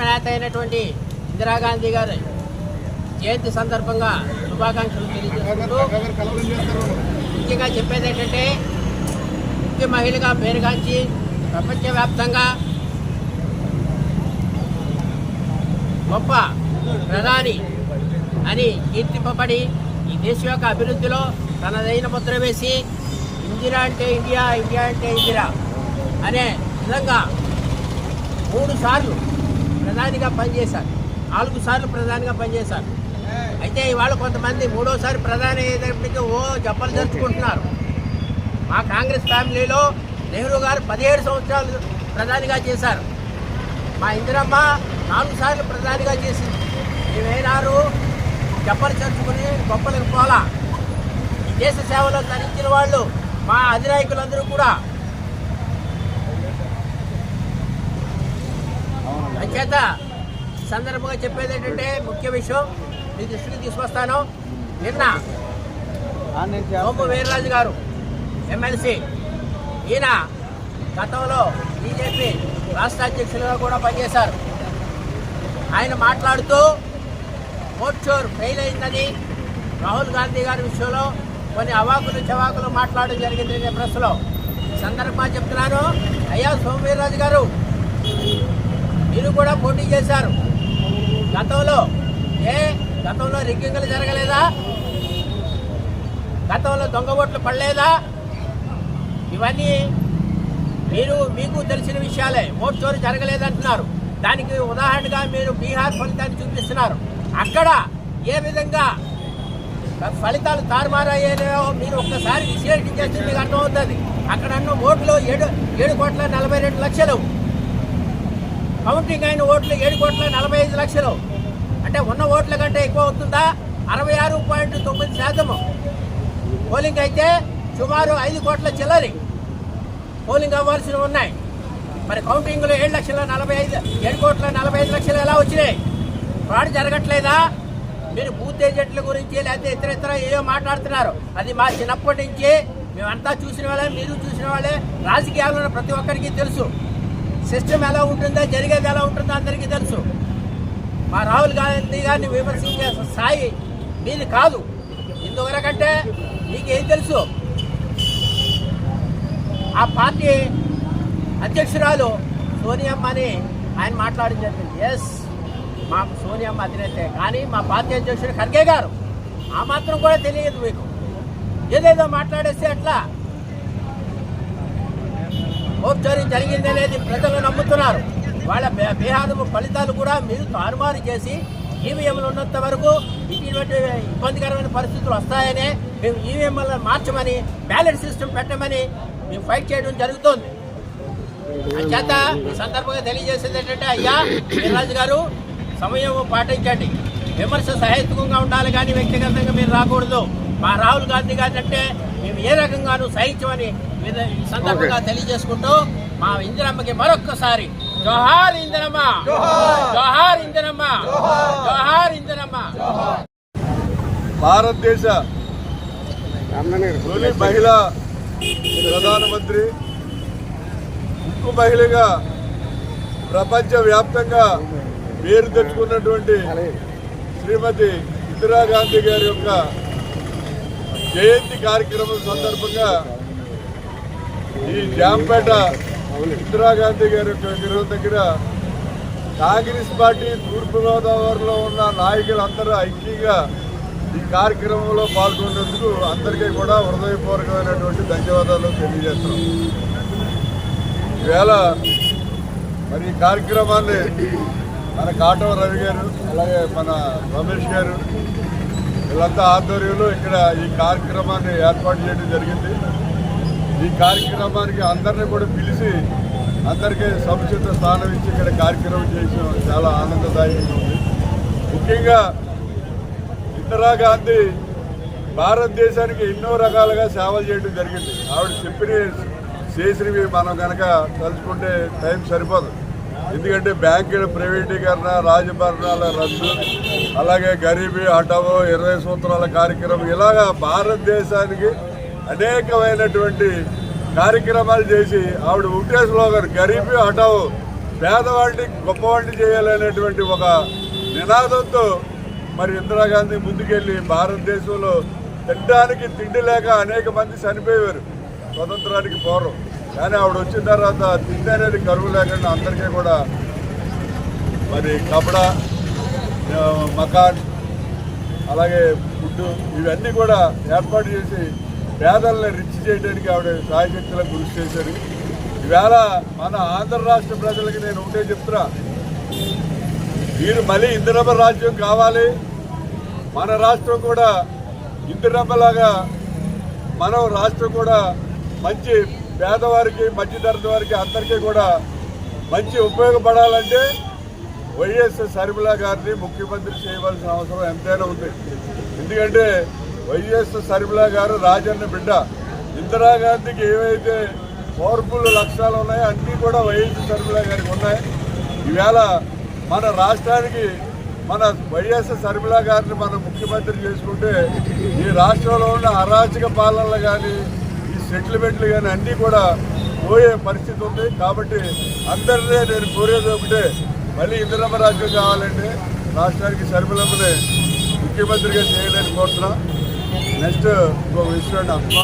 నేత అయినటువంటి ఇందిరాగాంధీ గారి జయంతి సందర్భంగా శుభాకాంక్షలు తెలియజేసుకుంటూ ముఖ్యంగా చెప్పేది ఏంటంటే ముఖ్య మహిళగా పేరుగాంచి ప్రపంచవ్యాప్తంగా గొప్ప ప్రధాని అని కీర్తింపబడి ఈ దేశం యొక్క అభివృద్ధిలో తనదైన ముద్ర వేసి ఇందిరా అంటే ఇండియా ఇండియా అంటే ఇందిరా అనే విధంగా మూడు సార్లు ప్రధానిగా పనిచేశారు. నాలుగు సార్లు ప్రధానిగా పనిచేశారు. అయితే ఇవాళ కొంతమంది మూడోసారి ప్రధాని అయ్యేటప్పటికీ ఓ జప్పలు జరుపుకుంటున్నారు. మా కాంగ్రెస్ ఫ్యామిలీలో నెహ్రూ గారు పదిహేడు సంవత్సరాలు ప్రధానిగా చేశారు. మా ఇందిరమ్మ నాలుగు సార్లు ప్రధానిగా చేసింది. ఈవేనారు జప్పలు చర్చుకుని గొప్పలకు పోలా. ఈ దేశ సేవలో తరించిన వాళ్ళు మా అధినాయకులందరూ కూడా అంచేత సందర్భంగా చెప్పేది ఏంటంటే ముఖ్య విషయం మీ దృష్టికి తీసుకొస్తాను. నిన్న సోము వీర్రాజు గారు ఎమ్మెల్సీ ఈయన గతంలో బీజేపీ రాష్ట్ర అధ్యక్షులుగా కూడా పనిచేశారు. ఆయన మాట్లాడుతూ మోర్చోర్ ఫెయిల్ అయిందని రాహుల్ గాంధీ గారి విషయంలో కొన్ని అవాకులు చవాకులు మాట్లాడడం జరిగింది ప్రెస్లో సందర్భంగా చెప్తున్నాను. అయ్యా సోమవీర్రాజు గారు మీరు కూడా పోటీ చేశారు. గతంలో ఏ? గతంలో రిగ్గింగ్లు జరగలేదా? గతంలో దొంగ ఓట్లు పడలేదా? ఇవన్నీ మీరు మీకు తెలిసిన విషయాలే. ఓట్ చోరు జరగలేదంటున్నారు. దానికి ఉదాహరణగా మీరు బీహార్ ఫలితాన్ని చూపిస్తున్నారు. అక్కడ ఏ విధంగా ఫలితాలు తారుమారయ్యాయో మీరు ఒక్కసారి విశ్లేషించేస్తే మీకు అర్థమవుతుంది. అక్కడ అన్న ఓట్లు ఏడు ఏడు కోట్ల నలభై రెండు లక్షలు. కౌంటింగ్ అయిన ఓట్లు ఏడు కోట్ల నలభై ఐదు లక్షలు. అంటే ఉన్న ఓట్ల కంటే ఎక్కువ అవుతుందా అరవై ఆరు పాయింట్ తొమ్మిది శాతము పోలింగ్ అయితే సుమారు ఐదు కోట్ల చిల్లరి పోలింగ్ అవ్వాల్సినవి ఉన్నాయి. మరి కౌంటింగ్లో ఏడు లక్షల నలభై ఐదు ఏడు కోట్ల నలభై ఐదు లక్షలు ఎలా వచ్చినాయి? ఫ్రాడ్ జరగట్లేదా? మీరు బూత్ ఏజెంట్ల గురించి లేకపోతే ఇతర ఇతర ఏదో మాట్లాడుతున్నారు. అది మా చిన్నప్పటి నుంచి మేమంతా చూసిన వాళ్ళే మీరు చూసిన వాళ్ళే. రాజకీయాల్లో ప్రతి ఒక్కరికి తెలుసు. సిస్టమ్ ఎలా ఉంటుందో జరిగేది ఎలా ఉంటుందో అందరికీ తెలుసు. మా రాహుల్ గాంధీ గారిని విమర్శించే స్థాయి మీది కాదు. ఎందువరకంటే మీకేం తెలుసు? ఆ పార్టీ అధ్యక్షురాలు సోనియమ్మ అని ఆయన మాట్లాడడం జరిగింది. ఎస్ మాకు సోనియమ్మ అధినేతే. కానీ మా పార్టీ అధ్యక్షుడు ఖర్గే గారు. ఆ మాత్రం కూడా తెలియదు మీకు. ఏదేదో మాట్లాడేస్తే అట్లా ఓప్చోరీ జరిగిందే ప్రజలు నమ్ముతున్నారు. వాళ్ళ బీ- ఫలితాలు కూడా మీరు తారుమారు చేసి ఈవీఎంలు ఉన్నంత వరకు ఇటువంటి ఇబ్బందికరమైన పరిస్థితులు వస్తాయని మేము ఈవీఎంలను మార్చమని బ్యాలెట్ సిస్టమ్ పెట్టమని మేము ఫైట్ చేయడం జరుగుతోంది. అంచేత ఈ సందర్భంగా తెలియజేసేది ఏంటంటే అయ్యా వీర్రాజు గారు సమయం పాటించండి. విమర్శ సహేతుకంగా ఉండాలి కానీ వ్యక్తిగతంగా మీరు రాకూడదు. మా రాహుల్ గాంధీ గారు అంటే మేము ఏ రకంగానూ సహించమని సందర్భంగా తెలియజేసుకుంటూ మా ఇందిరమ్మకి మరొక్కసారి జోహార్ ఇందిరమ్మ. జోహార్. ఇందిరమ్మ. జోహార్. ఇందిరమ్మ. భారతదేశ తొలి మహిళా ప్రధానమంత్రి. ఉక్కు మహిళగా ప్రపంచవ్యాప్తంగా పేరు తెచ్చుకున్నటువంటి శ్రీమతి ఇందిరాగాంధీ గారి యొక్క జయంతి కార్యక్రమం సందర్భంగా ఈ జాంపేట ఇందిరాగాంధీ గారి యొక్క దగ్గర కాంగ్రెస్ పార్టీ తూర్పుగోదావరిలో ఉన్న నాయకులందరూ ఐక్యంగా ఈ కార్యక్రమంలో పాల్గొన్నందుకు అందరికీ కూడా హృదయపూర్వకమైనటువంటి ధన్యవాదాలు తెలియజేస్తున్నాం. ఈవేళ మరి ఈ కార్యక్రమాన్ని మన కాటవ రవి గారు అలాగే మన రమేష్ గారు వీళ్ళంతా ఆధ్వర్యంలో ఇక్కడ ఈ కార్యక్రమాన్ని ఏర్పాటు చేయడం జరిగింది. ఈ కార్యక్రమానికి అందరినీ కూడా పిలిచి అందరికీ సముచిత స్థానం ఇచ్చి ఇక్కడ కార్యక్రమం చేయడం చాలా ఆనందదాయకంగా ఉంది. ముఖ్యంగా ఇందిరాగాంధీ భారతదేశానికి ఎన్నో రకాలుగా సేవలు చేయడం జరిగింది. ఆవిడ చెప్పిన చేసినవి మనం కనుక తలుచుకుంటే టైం సరిపోదు. ఎందుకంటే బ్యాంకుల ప్రైవేటీకరణ రాజభరణాల రద్దు అలాగే గరీబీ హఠావో ఇరవై సూత్రాల కార్యక్రమం ఇలాగా భారతదేశానికి అనేకమైనటువంటి కార్యక్రమాలు చేసి ఆవిడ ఒకటే స్లోగన్ గరీబీ హఠావు పేదవాడిని గొప్పవాడిని చేయాలనేటువంటి ఒక నినాదంతో మరి ఇందిరాగాంధీ ముందుకెళ్ళి భారతదేశంలో తినడానికి తిండి లేక అనేక మంది చనిపోయేవారు స్వతంత్రానికి పూర్వం. కానీ ఆవిడ వచ్చిన తర్వాత తిండి అనేది కరువు లేకుండా అందరికీ కూడా మరి కపడా మకాన్ అలాగే ఫుడ్ ఇవన్నీ కూడా ఏర్పాటు చేసి పేదల్ని రిచ్ చేయడానికి ఆవిడ సాయశక్తులకు కృషి చేశారు. ఈవేళ మన ఆంధ్ర రాష్ట్ర ప్రజలకి నేను ఒకటే చెప్తున్నా. మీరు మళ్ళీ ఇందిరమ్మ రాజ్యం కావాలి. మన రాష్ట్రం కూడా ఇందిరమ్మలాగా మన రాష్ట్రం కూడా మంచి పేదవారికి మధ్యతరగతి వారికి అందరికీ కూడా మంచి ఉపయోగపడాలంటే వైఎస్ సరిమిలా గారిని ముఖ్యమంత్రి చేయవలసిన అవసరం ఎంతైనా ఉంది. ఎందుకంటే వైఎస్ సరిమిలా గారు రాజన్న బిడ్డ ఇందిరాగాంధీకి ఏవైతే పవర్ఫుల్ లక్ష్యాలు ఉన్నాయో అన్నీ కూడా వైఎస్ సరిమిలా గారికి ఉన్నాయి. ఈవేళ మన రాష్ట్రానికి మన వైఎస్ సరిమిలా గారిని మనం ముఖ్యమంత్రి చేసుకుంటే ఈ రాష్ట్రంలో ఉన్న అరాచక పాలనలు కానీ ఈ సెటిల్మెంట్లు కానీ అన్నీ కూడా పోయే పరిస్థితి ఉంది. కాబట్టి అందరినీ నేను కోరేది ఒకటే మళ్ళీ ఇందిరమ్మ రాజ్యం కావాలంటే రాష్ట్రానికి షర్మిలమ్మని ముఖ్యమంత్రిగా చేయలేని కోరుతున్నాను నెక్స్ట్ ఇంకొక విషయం